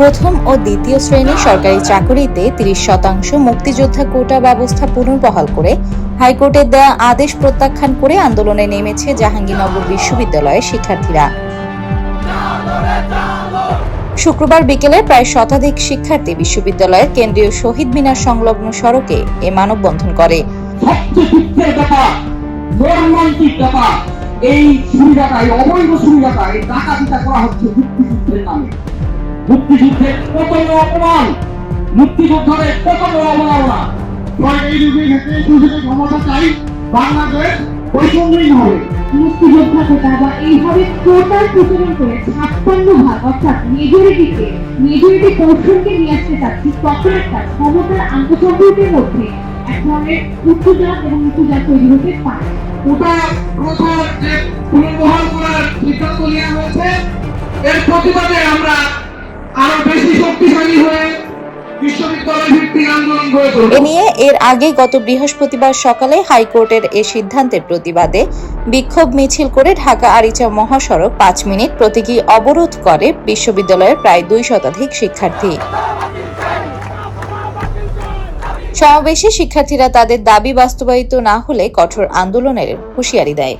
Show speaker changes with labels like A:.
A: প্রথম ও দ্বিতীয় শ্রেণির সরকারি চাকরিতে তিরিশ শতাংশ মুক্তিযোদ্ধা কোটা ব্যবস্থা পুনর্বহাল করে হাইকোর্টের দেয়া আদেশ প্রত্যাখ্যান করে আন্দোলনে নেমেছে জাহাঙ্গীরনগর বিশ্ববিদ্যালয়ের শিক্ষার্থীরা। শুক্রবার বিকেলে প্রায় শতাধিক শিক্ষার্থী বিশ্ববিদ্যালয়ের কেন্দ্রীয় শহীদ মিনার সংলগ্ন সড়কে এ মানববন্ধন করে।
B: এই সুবিধাটা, এই অবৈধ সুবিধাটা, এই করা হচ্ছে নামে। মুক্তিযুদ্ধের কত অপমান মুক্তিযোদ্ধাদের কত অবমাননা
C: এই যুগে ক্ষেত্রে সুযোগে ক্ষমতা চাই বাংলাদেশ বৈষম্যহীন হবে।
D: মুক্তিযোদ্ধা কোটা এইভাবে প্রচলন করে ছাপ্পান্ন ভাগ অর্থাৎ মেজরিটিকে মেজরিটি পোর্শনকে নিয়ে আসতে চাচ্ছি তখন একটা ক্ষমতার আন্তঃসম্পর্কের মধ্যে এক ধরনের উচ্চজাত এবং নিচুজাত তৈরি হতে পারে।
C: ওটা প্রথার যে পুনর্বহাল করার সিদ্ধান্ত নেওয়া হয়েছে এর প্রতিবাদে আমরা আরও বেশি শক্তিশালী হয়ে
A: এ নিয়ে এর আগে গত বৃহস্পতিবার সকালে হাইকোর্টের এ সিদ্ধান্তের প্রতিবাদে বিক্ষোভ মিছিল করে ঢাকা আরিচা মহাসড়ক পাঁচ মিনিট প্রতীকী অবরোধ করে বিশ্ববিদ্যালয়ের প্রায় দুই শতাধিক শিক্ষার্থী। সমাবেশে শিক্ষার্থীরা তাদের দাবি বাস্তবায়িত না হলে কঠোর আন্দোলনের হুঁশিয়ারি দেয়।